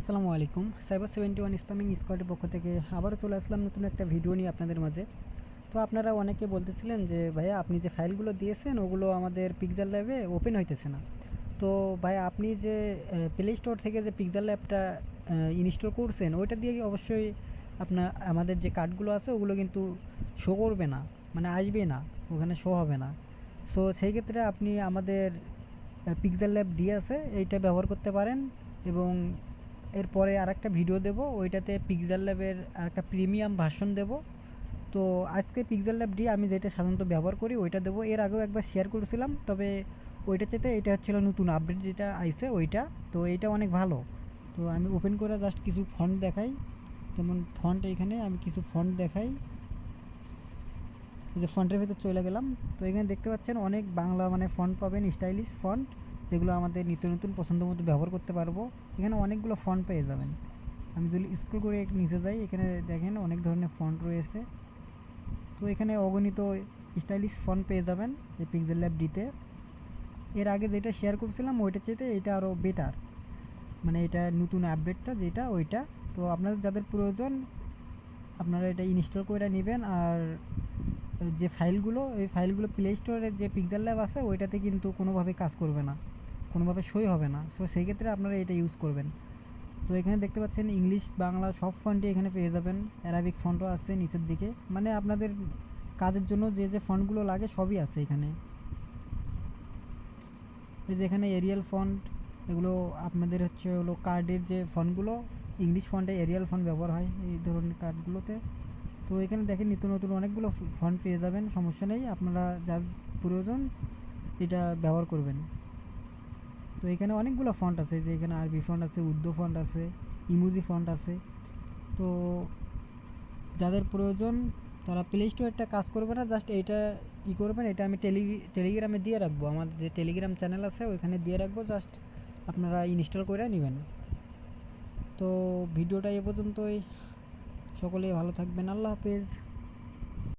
আসসালামু আলাইকুম। Cyber seventy one spamming স্কোয়াডের পক্ষ থেকে আবারও চলে আসলাম নতুন একটা ভিডিও নিয়ে আপনাদের মাঝে। তো আপনারা অনেকে বলতেছিলেন যে, ভাইয়া, আপনি যে ফাইলগুলো দিয়েছেন, ওগুলো আমাদের পিকজার ল্যাবে ওপেন হইতেছে না। তো ভাইয়া আপনি যে প্লে স্টোর থেকে যে পিকজার ল্যাবটা ইনস্টল করছেন, ওইটা দিয়ে অবশ্যই আপনার, আমাদের যে কার্ডগুলো আছে, ওগুলো কিন্তু শো করবে না? মানে আসবে না? ওখানে শো হবে না? সো সেই ক্ষেত্রে আপনি আমাদের পিকজার ল্যাব ডি আছে, এইটা ব্যবহার করতে পারেন এবং এরপরে আরেকটা ভিডিও দেব, ওইটাতে পিকজার ল্যাবের একটা প্রিমিয়াম ভার্সন দেব। তো আজকে পিকজার ল্যাব ডি আমি যেটা সাধারণত ব্যবহার করি, ওইটা দেবো। এর আগেও একবার শেয়ার করেছিলাম, তবে ওইটা চেতে এটা হচ্ছিল নতুন আপডেট যেটা আইছে ওইটা, তো এইটা অনেক ভালো। তো আমি ওপেন করে জাস্ট কিছু ফন্ট দেখাই। যেমন ফন্ট এখানে আমি কিছু ফন্ট দেখাই। যে ফন্টের ভেতর চলে গেলাম। তো এখানে দেখতে পাচ্ছেন অনেক বাংলা মানে ফন্ট পাবেন স্টাইলিশ ফন্ট যেগুলো আমাদের নিত্য নতুন পছন্দ মতো ব্যবহার করতে পারব, এখানে অনেকগুলো ফন্ট পেয়ে যাবেন। আমি যদি স্ক্রল করে নিচে যাই, এখানে দেখেন অনেক ধরনের ফন্ট রয়েছে। তো এখানে অগণিত স্টাইলিশ ফন্ট পেয়ে যাবেন এই পিক্সেল ল্যাব ডিতে এর আগে যেটা শেয়ার করছিলাম, ওইটার চেয়ে এটা আরও বেটার মানে এটা নতুন আপডেটটা যেটা, ওইটা। তো আপনাদের যাদের প্রয়োজন, আপনারা এটা ইনস্টল করে নেবেন। আর যে ফাইলগুলো ওই ফাইলগুলো প্লে স্টোরের যে পিকজার ল্যাব আছে, ওইটাতে কিন্তু কোনোভাবে কাজ করবে না। কোনোভাবে সই হবে না। সো সেই ক্ষেত্রে আপনারা এটা ইউজ করবেন। তো এখানে দেখতে পাচ্ছেন ইংলিশ বাংলা সব ফন্টই এখানে পেয়ে যাবেন। অ্যারাবিক ফন্টও আছে নিচের দিকে। মানে আপনাদের কাজের জন্য যে যে ফন্টগুলো লাগে সবই আছে এখানে। এই যে এখানে এরিয়াল ফন্ট এগুলো আপনাদের হচ্ছে হলো কার্ডের যে ফন্টগুলো ইংলিশ ফন্টে এরিয়াল ফন্ট ব্যবহার হয় এই ধরনের কার্ডগুলোতে তো এখানে দেখেন নিত্য নতুন অনেকগুলো ফন্ট পেয়ে যাবেন, সমস্যা নেই। আপনারা যার প্রয়োজন এটা ব্যবহার করবেন। তো এখানে অনেকগুলো ফন্ট আছে যে এখানে আরবি ফন্ট আছে, উর্দু ফন্ট আছে, ইমুজি ফন্ট আছে। তো যাদের প্রয়োজন, তারা প্লে স্টোরটা কাজ করবে না জাস্ট এইটা ই করবেন, এটা আমি টেলি টেলিগ্রামে দিয়ে রাখব। আমার যে টেলিগ্রাম চ্যানেল আছে, ওইখানে দিয়ে রাখব জাস্ট আপনারা ইনস্টল করে নেবেন। তো ভিডিওটা এ পর্যন্তই। সকলে ভালো থাকবেন। আল্লাহ হাফেজ।